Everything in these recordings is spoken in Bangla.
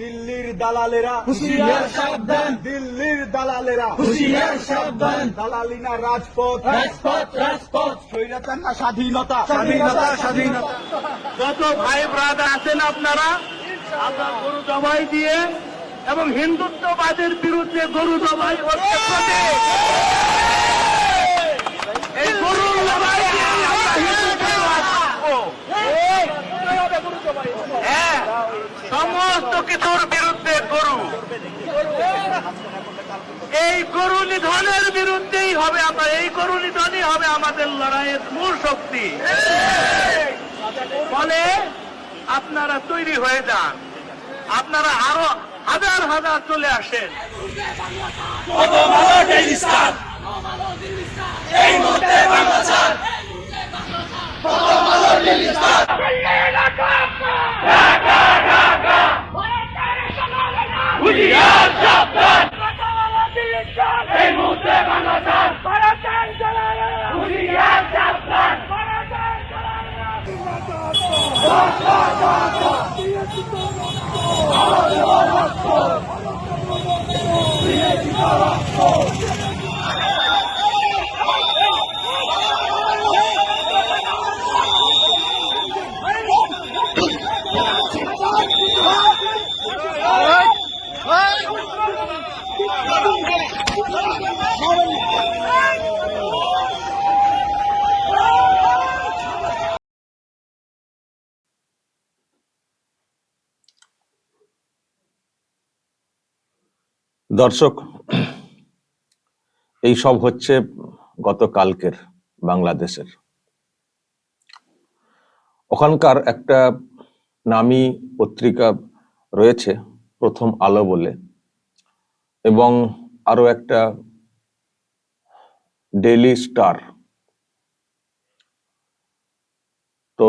দিল্লির দালালেরা। হুঁশিয়ার সাবধান। দিল্লির দালালেরা। হুশিয়ার সাবধান। দালালিনা রাজপথ। রাজপথ রাজপথ। স্বৈরাচার না স্বাধীনতা। স্বাধীনতা স্বাধীনতা। যত ভাই ব্রাদার আছেন আপনারা আপনার গরু জবাই দিয়ে এবং হিন্দুত্ববাদের বিরুদ্ধে গরু জবাই হচ্ছে প্রতীক। এই গরু জবাই দিয়ে আমরা হিন্দুত্ববাদ করব। হ্যাঁ সমস্ত কিছুর বিরুদ্ধে গরু। এই গরু নিধনের বিরুদ্ধেই হবে আমরা, এই গরু নিধনই হবে আমাদের লড়াইয়ের মূল শক্তি। ফলে আপনারা তৈরি হয়ে যান। আপনারা আরও হাজার হাজার চলে আসেন। Go, go, go, go! দর্শক, এই সব হচ্ছে গতকালকের বাংলাদেশের। ওখানকার একটা নামী পত্রিকা রয়েছে, প্রথম আলো বলে, এবং আরও একটা ডেইলি স্টার। তো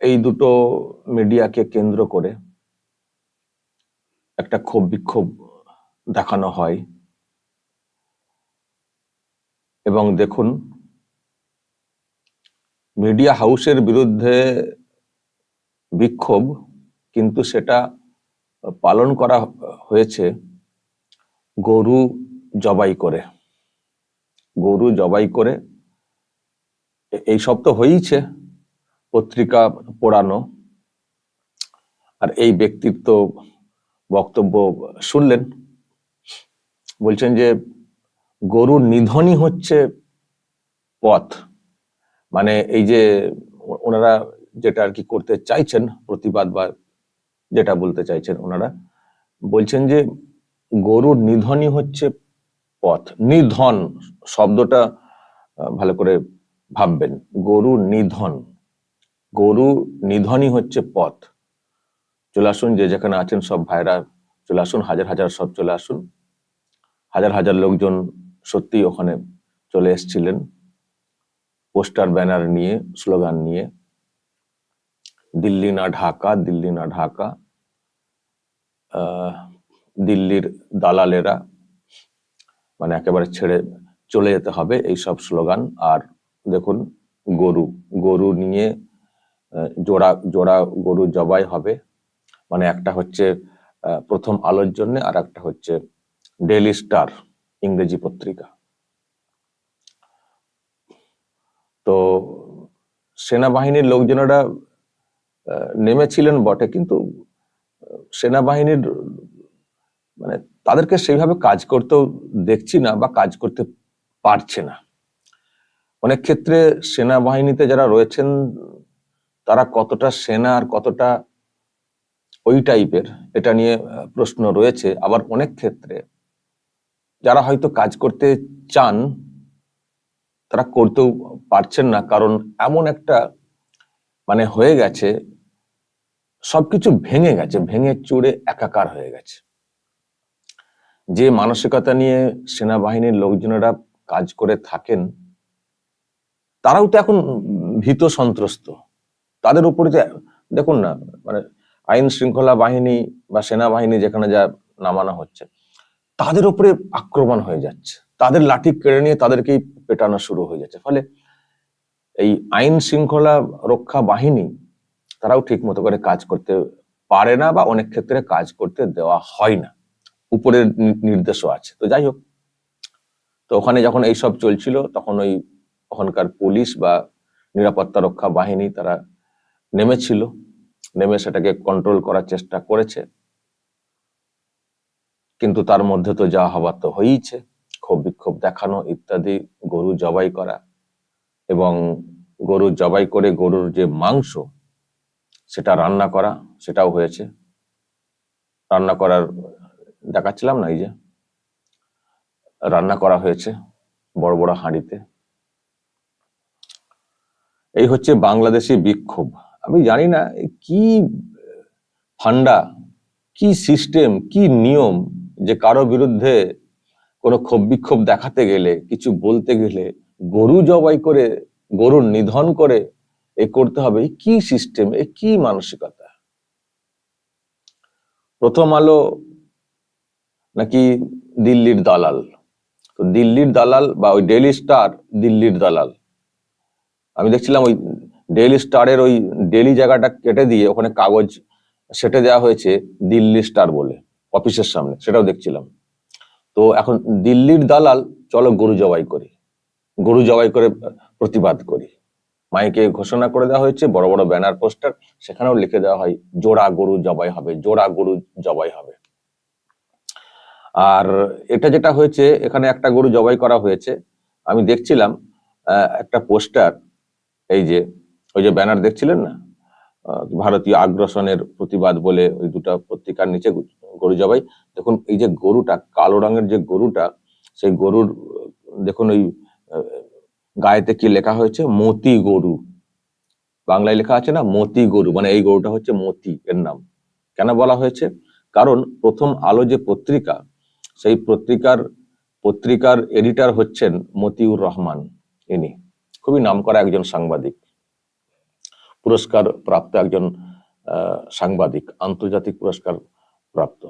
এই দুটো মিডিয়াকে কেন্দ্র করে একটা ক্ষোভ বিক্ষোভ দেখানো হয়। এবং দেখুন মিডিয়া হাউসের বিরুদ্ধে বিক্ষোভ কিন্তু সেটা পালন করা হয়েছে গরু জবাই করে। গরু জবাই করে এই সব তো হয়েইছে, পত্রিকা পোড়ানো। আর এই ব্যক্তির তো বক্তব্য শুনলেন। বলছেন যে গরুর নিধনই হচ্ছে পথ। মানে এই যে ওনারা যেটা আর কি করতে চাইছেন, প্রতিবাদ বা যেটা বলতে চাইছেন ওনারা, বলছেন যে গরুর নিধনই হচ্ছে পথ। নিধন শব্দটা ভালো করে ভাববেন। গরু নিধন। গরু নিধনই হচ্ছে পথ। চলে আসুন, যে যেখানে আছেন সব ভাইরা চলে আসুন, হাজার হাজার সব চলে আসুন। হাজার হাজার লোকজন সত্যি ওখানে চলে এসেছিলেন। পোস্টার, ব্যানার নিয়ে, স্লোগান নিয়ে। দিল্লি না ঢাকা, দিল্লি না ঢাকা। দিল্লির দালালেরা মানে একেবারে ছেড়ে চলে যেতে হবে এই সব স্লোগান। আর দেখুন, গরু গরু নিয়ে জোড়া জোড়া গরু জবাই হবে। মানে একটা হচ্ছে প্রথম আলোর জন্য আর একটা হচ্ছে ডেইলি স্টার ইংরেজি পত্রিকা। তো সেনাবাহিনীর লোকজনেরা নেমেছিলেন বটে, কিন্তু সেনাবাহিনীর মানে তাদেরকে সেইভাবে কাজ করতেও দেখছি না বা কাজ করতে পারছে না। অনেক ক্ষেত্রে সেনাবাহিনীতে যারা রয়েছেন, তারা কতটা সেনা আর কতটা ওই টাইপের এটা নিয়ে প্রশ্ন রয়েছে। আবার অনেক ক্ষেত্রে যারা হয়তো কাজ করতে চান, তারা করতেও পারছেন না, কারণ এমন একটা মানে হয়ে গেছে, সবকিছু ভেঙে গেছে, ভেঙে চুরে একাকার হয়ে গেছে। যে মানসিকতা নিয়ে সেনাবাহিনীর লোকজনেরা কাজ করে থাকেন, তারাও তো এখন ভীত সন্ত্রস্ত। তাদের উপরে যে, দেখুন না মানে আইন শৃঙ্খলা বাহিনী বা সেনাবাহিনী যেখানে যা নামানো হচ্ছে তাদের উপরে আক্রমণ হয়ে যাচ্ছে। তাদের লাঠি কেড়ে নিয়ে তাদেরকেই পেটানো শুরু হয়ে যাচ্ছে। ফলে এই আইন শৃঙ্খলা রক্ষা বাহিনী, তারাও ঠিক মতো করে কাজ করতে পারে না বা অনেক ক্ষেত্রে কাজ করতে দেওয়া হয় না। উপরের নির্দেশও আছে। তো যাই হোক, তো ওখানে যখন এইসব চলছিল, তখন ওই ওখানকার পুলিশ বা নিরাপত্তা রক্ষা বাহিনী তারা নেমেছিল। নেমে সেটাকে কন্ট্রোল করার চেষ্টা করেছে। কিন্তু তার মধ্যে তো যা হবার তো হয়েইছে, ক্ষোভ বিক্ষোভ দেখানো ইত্যাদি, গরু জবাই করা। এবং গরু জবাই করে গরুর যে মাংস, সেটা রান্না করা, সেটাও হয়েছে। রান্না করার, দেখাচ্ছিলাম না এই যে, রান্না করা হয়েছে বড় বড় হাঁড়িতে। এই হচ্ছে বাংলাদেশি বিক্ষোভ। আমি জানি না কি ফান্ডা, কি সিস্টেম, কি নিয়ম যে কারও বিরুদ্ধে কোনো ক্ষোভ বিক্ষোভ দেখাতে গেলে, কিছু বলতে গেলে, গরু জবাই করে, গরুর নিধন করে এ করতে হবে কি সিস্টেম এ কি মানসিকতা? প্রথম আলো নাকি দিল্লির দালাল? তো দিল্লির দালাল বা ওই ডেইলি স্টার দিল্লির দালাল। আমি দেখছিলাম ওই ডেইলি স্টারের ওই ডেইলি জায়গাটা কেটে দিয়ে ওখানে কাগজ সেটে দেওয়া হয়েছে দিল্লি স্টার বলে। অফিসের সামনে, সেটাও দেখছিলাম। তো এখন দিল্লির দালাল, চলো গরু জবাই করি। গরু জবাই করে প্রতিবাদ করি। মাইকে ঘোষণা করে দেওয়া হয়েছে, বড় বড় ব্যানার, পোস্টার, সেখানেও লিখে দেওয়া হয়, জোড়া গরু জবাই হবে, জোড়া গরু জবাই হবে। আর এটা যেটা হয়েছে, এখানে একটা গরু জবাই করা হয়েছে। আমি দেখছিলাম একটা পোস্টার, এই যে, ওই যে ব্যানার দেখছিলেন না? ভারতীয় আগ্রাসনের প্রতিবাদ বলে ওই দুটো পত্রিকার নিচে গরু জবাই। দেখুন, এই যে গরুটা, কালো রঙের যে গরুটা, সেই গরুর, দেখুন ওই গায়েতে কি লেখা হয়েছে? মতি গরু। বাংলায় লেখা আছে না? মতি গরু। মানে এই গরুটা হচ্ছে মতি এর নাম। কেন বলা হয়েছে? কারণ প্রথম আলো যে পত্রিকা, সেই পত্রিকার পত্রিকার এডিটার হচ্ছেন মতিউর রহমান ইনি। খুবই নামকরা একজন সাংবাদিক। পুরস্কার প্রাপ্ত একজন সাংবাদিক, আন্তর্জাতিক পুরস্কার প্রাপ্ত।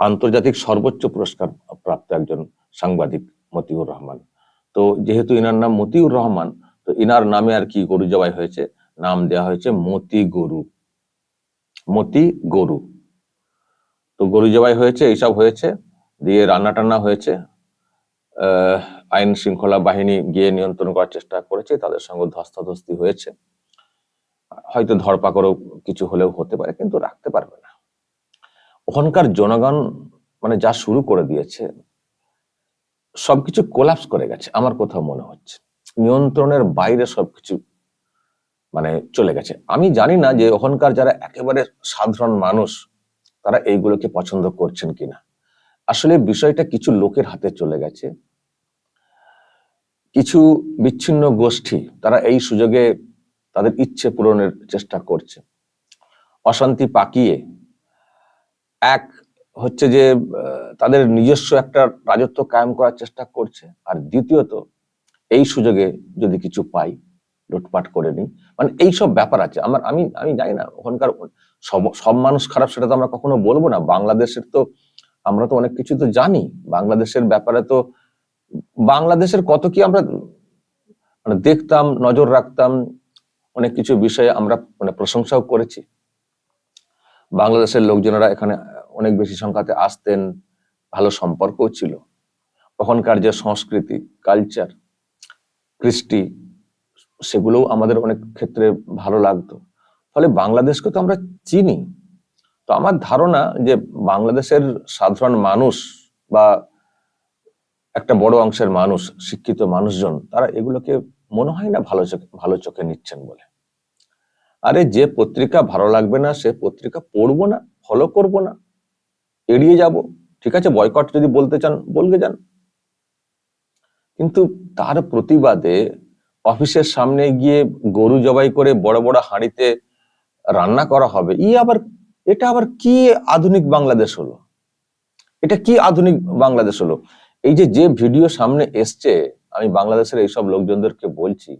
আন্তর্জাতিক সর্বোচ্চ পুরস্কার প্রাপ্ত একজন সাংবাদিক মতিউর রহমান। তো যেহেতু ইনার নাম মতিউর রহমান, তো ইনার নামে আর কি গরু জবাই হয়েছে? নাম দেওয়া হয়েছে মতি গরু। মতি গরু। তো গরু জবাই হয়েছে, এইসব হয়েছে, দিয়ে রান্না টান্না হয়েছে আইন শৃঙ্খলা বাহিনী গিয়ে নিয়ন্ত্রণ করার চেষ্টা করেছে, তাদের সঙ্গে ধস্তাধস্তি হয়েছে। হয়তো ধরপাকড়ও কিছু হলেও হতে পারে, কিন্তু রাখতে পারবে না। ওখানকার জনগণ মানে যা শুরু করে দিয়েছে, সবকিছু কোলাপস করে গেছে, আমার কোথাও মনে হচ্ছে। নিয়ন্ত্রণের বাইরে সবকিছু মানে চলে গেছে। আমি জানি না যে ওখানকার যারা একেবারে সাধারণ মানুষ, তারা এইগুলোকে পছন্দ করছেন কিনা। আসলে বিষয়টা কিছু লোকের হাতে চলে গেছে। কিছু বিচ্ছিন্ন গোষ্ঠী, তারা এই সুযোগে তাদের ইচ্ছে পূরণের চেষ্টা করছে। অশান্তি পাকিয়ে এক হচ্ছে যে তাদের নিজস্ব একটা রাজত্ব কায়েম করার চেষ্টা করছে। আর দ্বিতীয়ত, এই সুযোগে যদি কিছু পাই, লুটপাট করে নিই। মানে এইসব ব্যাপার আছে। আমার, আমি আমি জানি না, ওখানকার সব মানুষ খারাপ সেটা তো আমরা কখনো বলব না। বাংলাদেশের তো, আমরা তো অনেক কিছু তো জানি। বাংলাদেশের ব্যাপারে তো, বাংলাদেশের কত কি আমরা মানে দেখতাম, নজর রাখতাম অনেক কিছু বিষয়ে আমরা মানে প্রশংসাও করেছি। বাংলাদেশের লোকজনেরা এখানে অনেক বেশি সংখ্যাতে আসতেন, ভালো সম্পর্কও ছিল। ওখানকার যে সংস্কৃতি কালচার কৃষ্টি, সেগুলোও আমাদের অনেক ক্ষেত্রে ভালো লাগতো। ফলে বাংলাদেশকে তো আমরা চিনি। তো আমার ধারণা যে বাংলাদেশের সাধারণ মানুষ বা একটা বড় অংশের মানুষ, শিক্ষিত মানুষজন, তারা এগুলোকে মনে হয় না ভালো চোখে ভালো চোখে নিচ্ছেন বলে। আরে যে পত্রিকা ভালো লাগবে না, সে পত্রিকা পড়ব না ফলো করব না। এড়িয়ে যাব। ঠিক আছে বয়কট যদি বলতে চান বলবে যান। কিন্তু তার প্রতিবাদে অফিসের সামনে গিয়ে গরু জবাই করে বড় বড় হাঁড়িতে রান্না করা হবে ই আবার, এটা আবার কি আধুনিক বাংলাদেশ হলো? এটা কি আধুনিক বাংলাদেশ হলো? এই যে যে ভিডিও সামনে এসছে আমি বাংলাদেশের এইসব লোকজনদেরকে বলছি,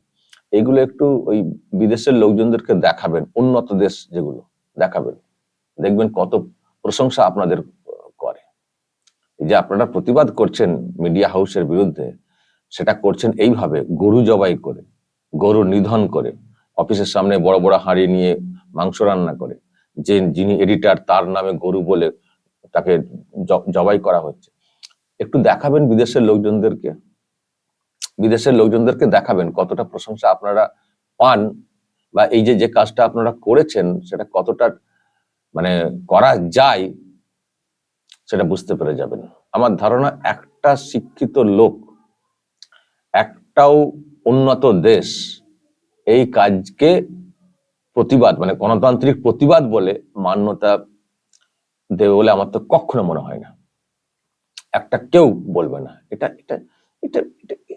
এগুলো একটু ওই বিদেশের লোকজনদেরকে দেখাবেন, উন্নত দেশ যেগুলো, দেখাবেন। দেখবেন কত প্রশংসা আপনাদের করে। যে আপনারা প্রতিবাদ করছেন মিডিয়া হাউসের বিরুদ্ধে, সেটা করছেন এইভাবে, গরু জবাই করে, গরু নিধন করে, অফিসের সামনে বড় বড় হাঁড়ি নিয়ে মাংস রান্না করে, যে যিনি এডিটার, তার নামে গরু বলে তাকে জবাই করা হচ্ছে। একটু দেখাবেন বিদেশের লোকজনদেরকে। বিদেশের লোকজনদেরকে দেখাবেন কতটা প্রশংসা আপনারা পান বা এই যে যে কাজটা আপনারা করেছেন সেটা কতটা মানে করা যায় সেটা বুঝতে পেরে যাবেন। আমার ধারণা একটা শিক্ষিত লোক, একটাও উন্নত দেশ এই কাজকে প্রতিবাদ মানে গণতান্ত্রিক প্রতিবাদ বলে মান্যতা দেবে বলে আমার তো কখনো মনে হয় না। একটা কেউ বলবে না। এটা এটা এটা,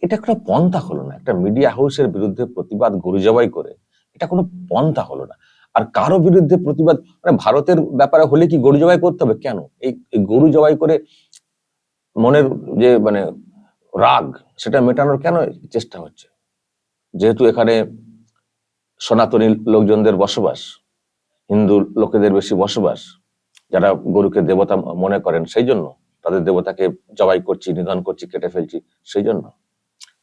এটা- কোনো পন্থা হলো না। একটা মিডিয়া হাউসের বিরুদ্ধে প্রতিবাদ গরু জবাই করে, এটা কোনো পন্থা হলো না। আর কারও বিরুদ্ধে প্রতিবাদ মানে ভারতের ব্যাপারে হলে কি গরু জবাই করতে হবে? কেন? এই গরু জবাই করে মনের যে মানে রাগ, সেটা মেটানোর কেন চেষ্টা হচ্ছে? যেহেতু এখানে সনাতনী লোকজনদের বসবাস, হিন্দু লোকেদের বেশি বসবাস, যারা গরুকে দেবতা মনে করেন, সেই জন্য তাদের দেবতাকে জবাই করছি, নিধন করছি, কেটে ফেলছি, সেই জন্য।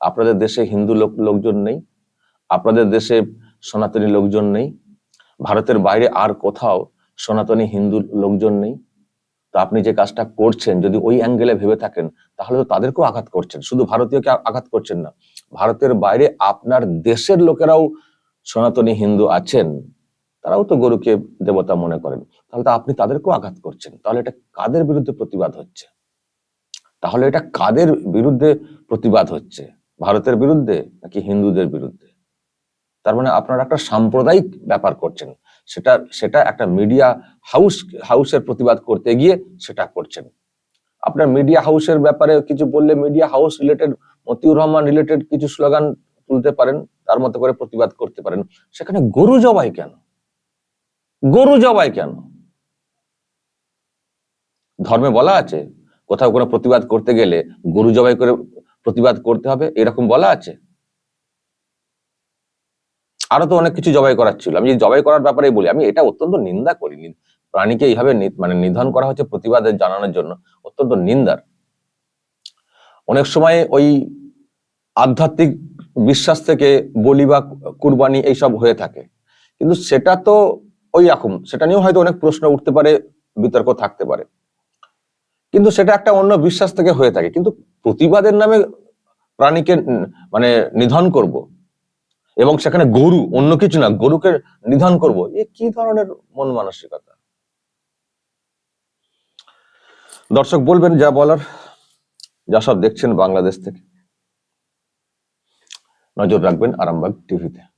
আপনাদের দেশে হিন্দু লোক, লোকজন নেই, আপনাদের দেশে সনাতনী লোকজন নেই, ভারতের বাইরে আর কোথাও সনাতনী হিন্দু লোকজন নেই। তো আপনি যে কাজটা করছেন, যদি ওই অ্যাঙ্গেলে ভেবে থাকেন, তাহলে তো তাদেরকেও আঘাত করছেন। শুধু ভারতীয়কে আঘাত করছেন না, ভারতের বাইরে আপনার দেশের লোকেরাও সনাতনী হিন্দু আছেন। তারাও তো গরুকে দেবতা মনে করেন। তাহলে তো আপনি তাদেরকেও আঘাত করছেন। তাহলে এটা কাদের বিরুদ্ধে প্রতিবাদ হচ্ছে? তাহলে এটা কাদের বিরুদ্ধে প্রতিবাদ হচ্ছে? ভারতের বিরুদ্ধে নাকি হিন্দুদের বিরুদ্ধে? তার মানে আপনারা একটা সাম্প্রদায়িক ব্যাপার করছেন। সেটা সেটা একটা মিডিয়া হাউস হাউসের প্রতিবাদ করতে গিয়ে সেটা করছেন। আপনার মিডিয়া হাউসের ব্যাপারে কিছু বললে media house related Motiur Rahman related কিছু স্লোগান তুলতে পারেন, তার মতো করে প্রতিবাদ করতে পারেন। সেখানে গরু জবাই কেন? গরু জবাই কেন? ধর্মে বলা আছে, কোথাও কোনো প্রতিবাদ করতে গেলে গরু জবাই করে প্রতিবাদ করতে হবে, এরকম বলা আছে। আরও তো অনেক কিছু জবাই করার ছিল। আমি জবাই করার ব্যাপারে বলি, আমি এটা অত্যন্ত নিন্দা করি। প্রাণীকে এইভাবে মানে নিধন করা হচ্ছে প্রতিবাদের জানানোর জন্য, অত্যন্ত নিন্দার। অনেক সময় ওই আধ্যাত্মিক বিশ্বাস থেকে বলি বা কুরবানি এইসব হয়ে থাকে। কিন্তু সেটা তো ওই রকম, সেটা নিয়েও হয়তো অনেক প্রশ্ন উঠতে পারে, বিতর্ক থাকতে পারে। কিন্তু সেটা একটা অন্য বিশ্বাস থেকে হয়ে থাকে। কিন্তু প্রতিবাদের নামে প্রাণীকে মানে নিধন করব এবং সেখানে গরু, অন্য কিছু না, গরুকে নিধন করব, এ কি ধরনের মন মানসিকতা? দর্শক বলবেন, যা বলার, যা সব দেখছেন বাংলাদেশ থেকে। নজর রাখবেন আরামবাগ টিভিতে।